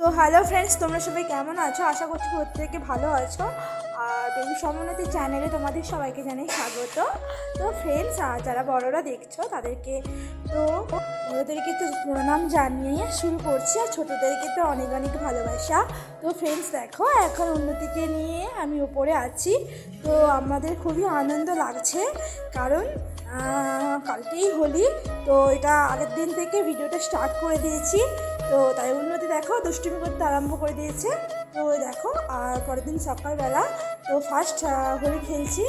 তো hello friends তোমরা সবাই কেমন আছো? আশা করছি প্রত্যেকে ভালো আছো। আর বেবি সমোন্নতি চ্যানেলে তোমাদের সবাইকে জানাই স্বাগত। তো ফ্রেন্ডস যারা বড়রা দেখছ, তাদেরকে তো বড়োদেরকে তো প্রণাম জানিয়ে শুরু করছি, আর ছোটোদেরকে তো অনেক অনেক ভালোবাসা। তো ফ্রেন্ডস দেখো, এখন উন্নতিকে নিয়ে আমি ওপরে আছি। তো আমাদের খুবই আনন্দ লাগছে, কারণ কালকেই হোলি, তো এটা আগের দিন থেকে ভিডিওটা স্টার্ট করে দিয়েছি। তো তাই উন্নতি দেখো, দুষ্টুমি করতে আরম্ভ করে দিয়েছে। তো দেখো, আর পরের দিন সকালবেলা, তো ফার্স্ট হোলি খেলছি।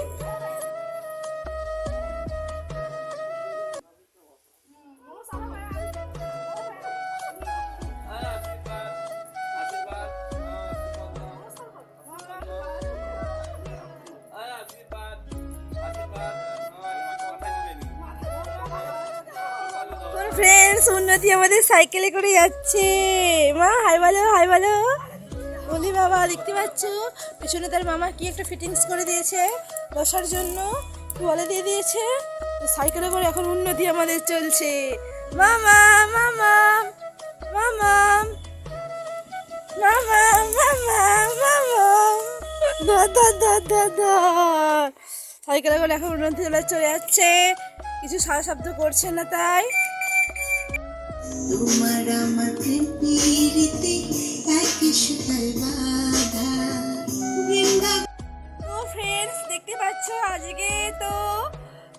ফ্রেন্ডস উন্নতি আমাদের সাইকেলে করে যাচ্ছে। মা, হাই বলো হাই বলো। বলি বাবা, দেখতে পাচ্ছ? পেছনে তার মামা কি একটা ফিটিংস করে দিয়েছে বসার জন্য। বলে দিয়ে দিয়েছে। সাইকেলে করে এখন উন্নতি আমাদের চলছে। মামা মামা মামা মামা মামা মামা। ধর ধর ধর সাইকেলে করে এখন উন্নতি চলে যাচ্ছে। কিছু সারা শব্দ করছে না তাই। তোমার আমাকে পিড়িতে একই সুতার বাধা। তো ফ্রেন্ডস দেখতে পাচ্ছ আজকে তো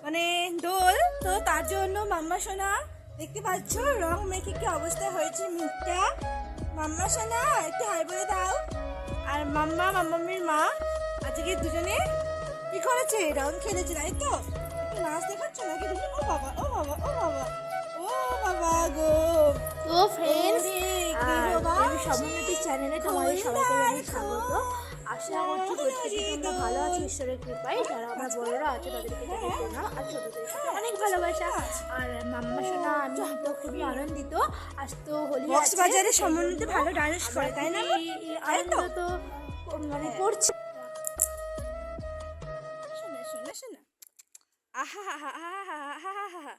মানে দোল, তো তার জন্য মাম্মা সোনা, দেখতে পাচ্ছ রং মেখে কি অবস্থা হয়েছে মুখটা। মাম্মা সোনা, একটু হাই বলে দাও। আর মাম্মা, মাম্মামির মা, আজকে দুজনে কি করেছে? রং খেলেছে, তাই তো? একটু নাচ দেখাচ্ছ নাকি? ও বাবা ও বাবা ও বাবা। বাবা গো। তো ফ্রেন্ডস সমন্বতি চ্যানেলে তোমাদের সবাইকে জানাই স্বাগত। আশা করছি প্রত্যেকে তোমরা ভালো আছো ঈশ্বরের কৃপায়। যারা আমার বড়রা আছে তাদেরকে জানাই প্রণাম আর ছোটদের অনেক ভালোবাসা। আর মাম্মা সোনা আমি তো খুবই আনন্দিত। আজ তো হোলি কক্সবাজারে সমন্বিতে ভালো ডান্স করে তাই না? আনন্দ তো মানে করছে। শোনা শোনা শোনা। আহা হা হা হা হা হা হা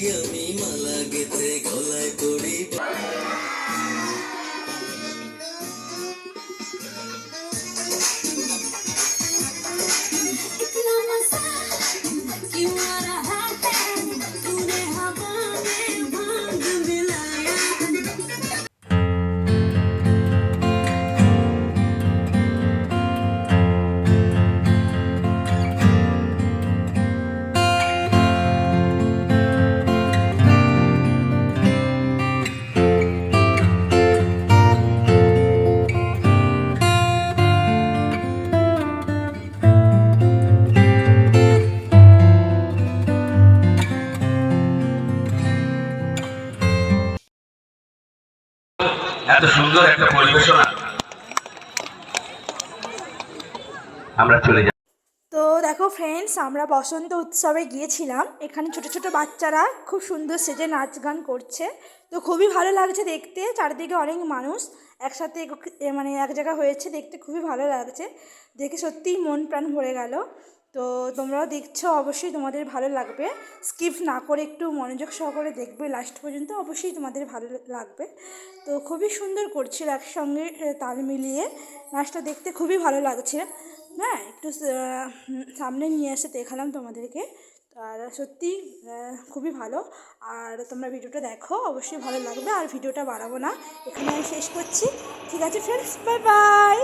Real. এত সুন্দর একটা পরিবেশনা। আমরা চলে তো দেখো ফ্রেন্ডস আমরা বসন্ত উৎসবে গিয়েছিলাম। এখানে ছোট ছোট বাচ্চারা খুব সুন্দর সেজে নাচ গান করছে। তো খুবই ভালো লাগছে দেখতে, চারিদিকে অনেক মানুষ একসাথে মানে এক জায়গা হয়েছে, দেখতে খুবই ভালো লাগছে। দেখে সত্যিই মন প্রাণ ভরে গেল। তো তোমরাও দেখছ, অবশ্যই তোমাদের ভালো লাগবে। স্কিপ না করে একটু মনোযোগ সহকারে দেখবে লাস্ট পর্যন্ত অবশ্যই তোমাদের ভালো লাগবে। তো খুবই সুন্দর করছিল একসঙ্গে তাল মিলিয়ে। নাচটা দেখতে খুবই ভালো লাগছে। হ্যাঁ একটু সামনে নিয়ে এসে দেখালাম তোমাদেরকে। আর সত্যি খুবই ভালো। আর তোমরা ভিডিওটা দেখো, অবশ্যই ভালো লাগবে। আর ভিডিওটা বাড়াবো না। এখানে আমি শেষ করছি। ঠিক আছে ফ্রেন্ডস বাই বাই